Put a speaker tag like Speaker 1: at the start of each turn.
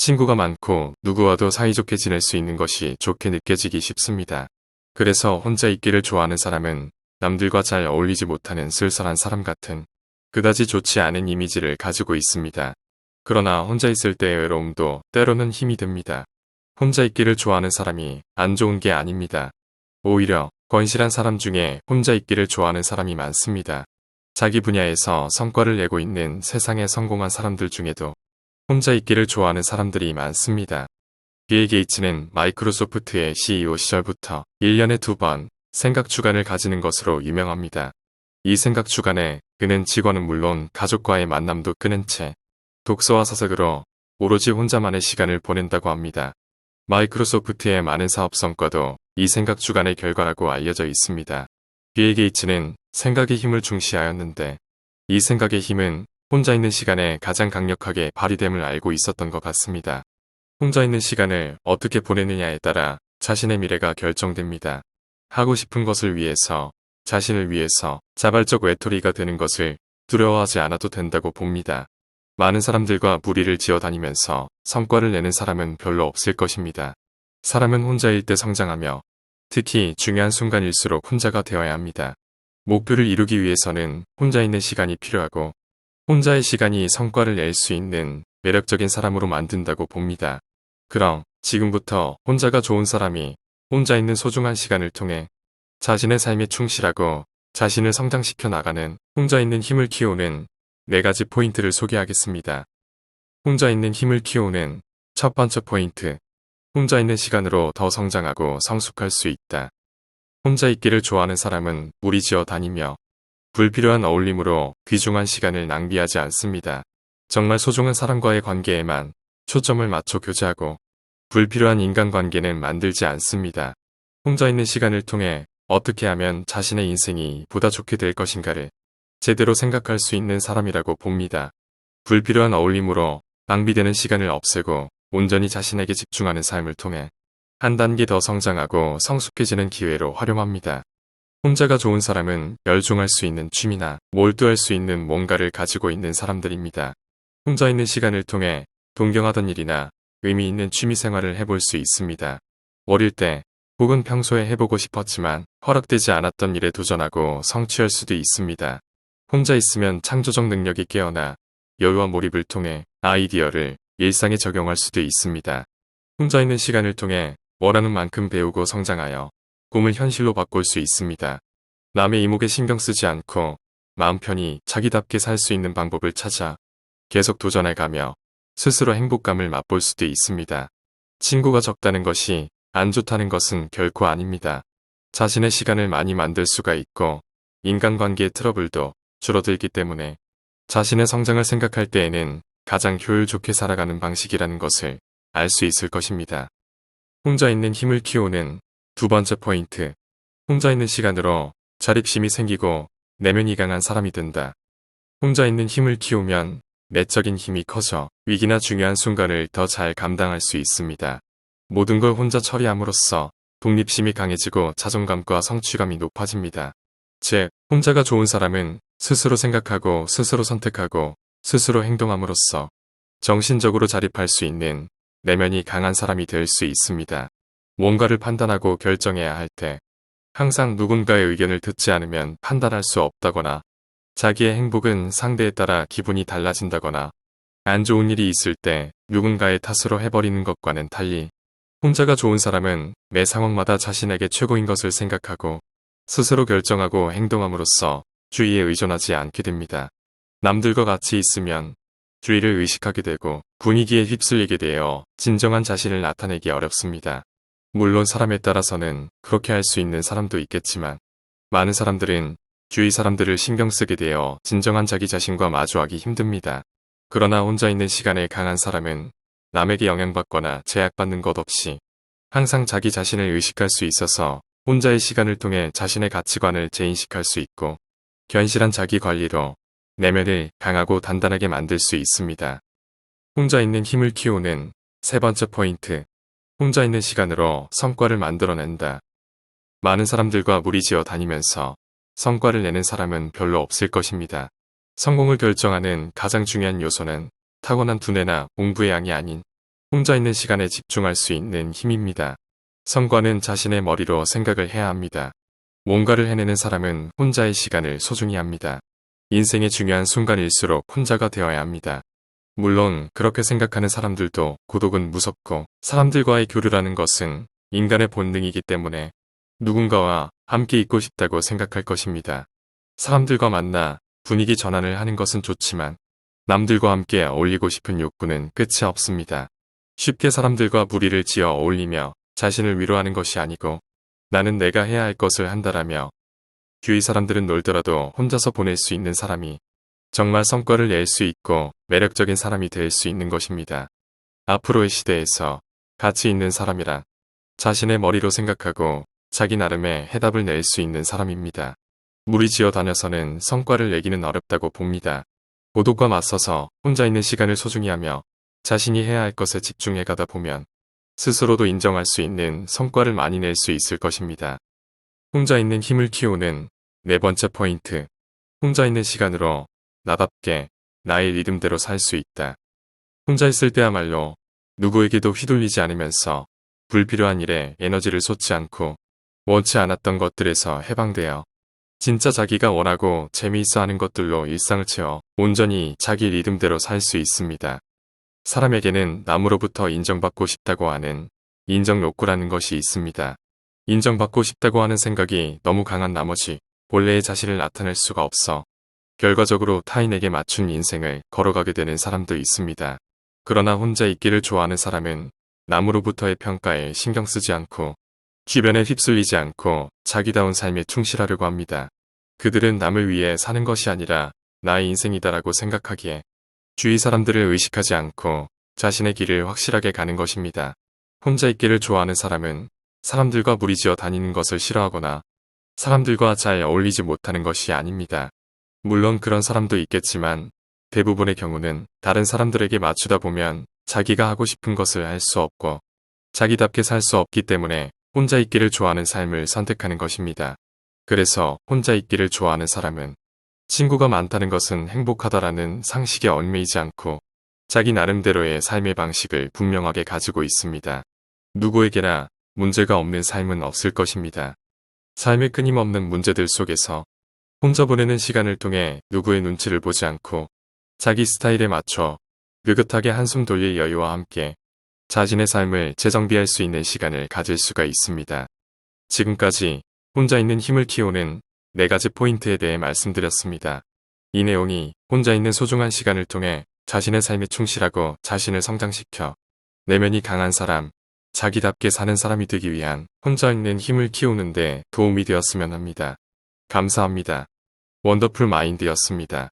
Speaker 1: 친구가 많고 누구와도 사이좋게 지낼 수 있는 것이 좋게 느껴지기 쉽습니다. 그래서 혼자 있기를 좋아하는 사람은 남들과 잘 어울리지 못하는 쓸쓸한 사람 같은 그다지 좋지 않은 이미지를 가지고 있습니다. 그러나 혼자 있을 때의 외로움도 때로는 힘이 됩니다. 혼자 있기를 좋아하는 사람이 안 좋은 게 아닙니다. 오히려 건실한 사람 중에 혼자 있기를 좋아하는 사람이 많습니다. 자기 분야에서 성과를 내고 있는 세상에 성공한 사람들 중에도 혼자 있기를 좋아하는 사람들이 많습니다. 빌 게이츠는 마이크로소프트의 CEO 시절부터 1년에 두 번 생각 주간을 가지는 것으로 유명합니다. 이 생각 주간에 그는 직원은 물론 가족과의 만남도 끊은 채 독서와 사색으로 오로지 혼자만의 시간을 보낸다고 합니다. 마이크로소프트의 많은 사업 성과도 이 생각 주간의 결과라고 알려져 있습니다. 빌 게이츠는 생각의 힘을 중시하였는데 이 생각의 힘은 혼자 있는 시간에 가장 강력하게 발휘됨을 알고 있었던 것 같습니다. 혼자 있는 시간을 어떻게 보내느냐에 따라 자신의 미래가 결정됩니다. 하고 싶은 것을 위해서, 자신을 위해서 자발적 외톨이가 되는 것을 두려워하지 않아도 된다고 봅니다. 많은 사람들과 무리를 지어 다니면서 성과를 내는 사람은 별로 없을 것입니다. 사람은 혼자일 때 성장하며 특히 중요한 순간일수록 혼자가 되어야 합니다. 목표를 이루기 위해서는 혼자 있는 시간이 필요하고 혼자의 시간이 성과를 낼 수 있는 매력적인 사람으로 만든다고 봅니다. 그럼 지금부터 혼자가 좋은 사람이 혼자 있는 소중한 시간을 통해 자신의 삶에 충실하고 자신을 성장시켜 나가는 혼자 있는 힘을 키우는 네 가지 포인트를 소개하겠습니다. 혼자 있는 힘을 키우는 첫 번째 포인트. 혼자 있는 시간으로 더 성장하고 성숙할 수 있다. 혼자 있기를 좋아하는 사람은 무리지어 다니며 불필요한 어울림으로 귀중한 시간을 낭비하지 않습니다. 정말 소중한 사람과의 관계에만 초점을 맞춰 교제하고 불필요한 인간관계는 만들지 않습니다. 혼자 있는 시간을 통해 어떻게 하면 자신의 인생이 보다 좋게 될 것인가를 제대로 생각할 수 있는 사람이라고 봅니다. 불필요한 어울림으로 낭비되는 시간을 없애고 온전히 자신에게 집중하는 삶을 통해 한 단계 더 성장하고 성숙해지는 기회로 활용합니다. 혼자가 좋은 사람은 열중할 수 있는 취미나 몰두할 수 있는 뭔가를 가지고 있는 사람들입니다. 혼자 있는 시간을 통해 동경하던 일이나 의미 있는 취미 생활을 해볼 수 있습니다. 어릴 때 혹은 평소에 해보고 싶었지만 허락되지 않았던 일에 도전하고 성취할 수도 있습니다. 혼자 있으면 창조적 능력이 깨어나 여유와 몰입을 통해 아이디어를 일상에 적용할 수도 있습니다. 혼자 있는 시간을 통해 원하는 만큼 배우고 성장하여 꿈을 현실로 바꿀 수 있습니다. 남의 이목에 신경 쓰지 않고 마음 편히 자기답게 살 수 있는 방법을 찾아 계속 도전해가며 스스로 행복감을 맛볼 수도 있습니다. 친구가 적다는 것이 안 좋다는 것은 결코 아닙니다. 자신의 시간을 많이 만들 수가 있고 인간관계의 트러블도 줄어들기 때문에 자신의 성장을 생각할 때에는 가장 효율 좋게 살아가는 방식이라는 것을 알 수 있을 것입니다. 혼자 있는 힘을 키우는 두 번째 포인트. 혼자 있는 시간으로 자립심이 생기고 내면이 강한 사람이 된다. 혼자 있는 힘을 키우면 내적인 힘이 커져 위기나 중요한 순간을 더 잘 감당할 수 있습니다. 모든 걸 혼자 처리함으로써 독립심이 강해지고 자존감과 성취감이 높아집니다. 즉, 혼자가 좋은 사람은 스스로 생각하고 스스로 선택하고 스스로 행동함으로써 정신적으로 자립할 수 있는 내면이 강한 사람이 될 수 있습니다. 뭔가를 판단하고 결정해야 할 때 항상 누군가의 의견을 듣지 않으면 판단할 수 없다거나 자기의 행복은 상대에 따라 기분이 달라진다거나 안 좋은 일이 있을 때 누군가의 탓으로 해버리는 것과는 달리 혼자가 좋은 사람은 매 상황마다 자신에게 최고인 것을 생각하고 스스로 결정하고 행동함으로써 주위에 의존하지 않게 됩니다. 남들과 같이 있으면 주위를 의식하게 되고 분위기에 휩쓸리게 되어 진정한 자신을 나타내기 어렵습니다. 물론 사람에 따라서는 그렇게 할 수 있는 사람도 있겠지만 많은 사람들은 주위 사람들을 신경 쓰게 되어 진정한 자기 자신과 마주하기 힘듭니다. 그러나 혼자 있는 시간에 강한 사람은 남에게 영향받거나 제약받는 것 없이 항상 자기 자신을 의식할 수 있어서 혼자의 시간을 통해 자신의 가치관을 재인식할 수 있고 견실한 자기 관리로 내면을 강하고 단단하게 만들 수 있습니다. 혼자 있는 힘을 키우는 세 번째 포인트. 혼자 있는 시간으로 성과를 만들어낸다. 많은 사람들과 무리지어 다니면서 성과를 내는 사람은 별로 없을 것입니다. 성공을 결정하는 가장 중요한 요소는 타고난 두뇌나 공부의 양이 아닌 혼자 있는 시간에 집중할 수 있는 힘입니다. 성과는 자신의 머리로 생각을 해야 합니다. 뭔가를 해내는 사람은 혼자의 시간을 소중히 합니다. 인생의 중요한 순간일수록 혼자가 되어야 합니다. 물론 그렇게 생각하는 사람들도 고독은 무섭고 사람들과의 교류라는 것은 인간의 본능이기 때문에 누군가와 함께 있고 싶다고 생각할 것입니다. 사람들과 만나 분위기 전환을 하는 것은 좋지만 남들과 함께 어울리고 싶은 욕구는 끝이 없습니다. 쉽게 사람들과 무리를 지어 어울리며 자신을 위로하는 것이 아니고 나는 내가 해야 할 것을 한다라며 주위 사람들은 놀더라도 혼자서 보낼 수 있는 사람이 정말 성과를 낼 수 있고 매력적인 사람이 될 수 있는 것입니다. 앞으로의 시대에서 가치 있는 사람이란 자신의 머리로 생각하고 자기 나름의 해답을 낼 수 있는 사람입니다. 무리지어 다녀서는 성과를 내기는 어렵다고 봅니다. 고독과 맞서서 혼자 있는 시간을 소중히 하며 자신이 해야 할 것에 집중해 가다 보면 스스로도 인정할 수 있는 성과를 많이 낼 수 있을 것입니다. 혼자 있는 힘을 키우는 네 번째 포인트. 혼자 있는 시간으로 나답게 나의 리듬대로 살 수 있다. 혼자 있을 때야말로 누구에게도 휘둘리지 않으면서 불필요한 일에 에너지를 쏟지 않고 원치 않았던 것들에서 해방되어 진짜 자기가 원하고 재미있어 하는 것들로 일상을 채워 온전히 자기 리듬대로 살 수 있습니다. 사람에게는 남으로부터 인정받고 싶다고 하는 인정 욕구라는 것이 있습니다. 인정받고 싶다고 하는 생각이 너무 강한 나머지 본래의 자신을 나타낼 수가 없어 결과적으로 타인에게 맞춘 인생을 걸어가게 되는 사람도 있습니다. 그러나 혼자 있기를 좋아하는 사람은 남으로부터의 평가에 신경 쓰지 않고 주변에 휩쓸리지 않고 자기다운 삶에 충실하려고 합니다. 그들은 남을 위해 사는 것이 아니라 나의 인생이다라고 생각하기에 주위 사람들을 의식하지 않고 자신의 길을 확실하게 가는 것입니다. 혼자 있기를 좋아하는 사람은 사람들과 무리지어 다니는 것을 싫어하거나 사람들과 잘 어울리지 못하는 것이 아닙니다. 물론 그런 사람도 있겠지만 대부분의 경우는 다른 사람들에게 맞추다 보면 자기가 하고 싶은 것을 할 수 없고 자기답게 살 수 없기 때문에 혼자 있기를 좋아하는 삶을 선택하는 것입니다. 그래서 혼자 있기를 좋아하는 사람은 친구가 많다는 것은 행복하다라는 상식에 얽매이지 않고 자기 나름대로의 삶의 방식을 분명하게 가지고 있습니다. 누구에게나 문제가 없는 삶은 없을 것입니다. 삶의 끊임없는 문제들 속에서 혼자 보내는 시간을 통해 누구의 눈치를 보지 않고 자기 스타일에 맞춰 느긋하게 한숨 돌릴 여유와 함께 자신의 삶을 재정비할 수 있는 시간을 가질 수가 있습니다. 지금까지 혼자 있는 힘을 키우는 네 가지 포인트에 대해 말씀드렸습니다. 이 내용이 혼자 있는 소중한 시간을 통해 자신의 삶에 충실하고 자신을 성장시켜 내면이 강한 사람, 자기답게 사는 사람이 되기 위한 혼자 있는 힘을 키우는데 도움이 되었으면 합니다. 감사합니다. 원더풀 마인드였습니다.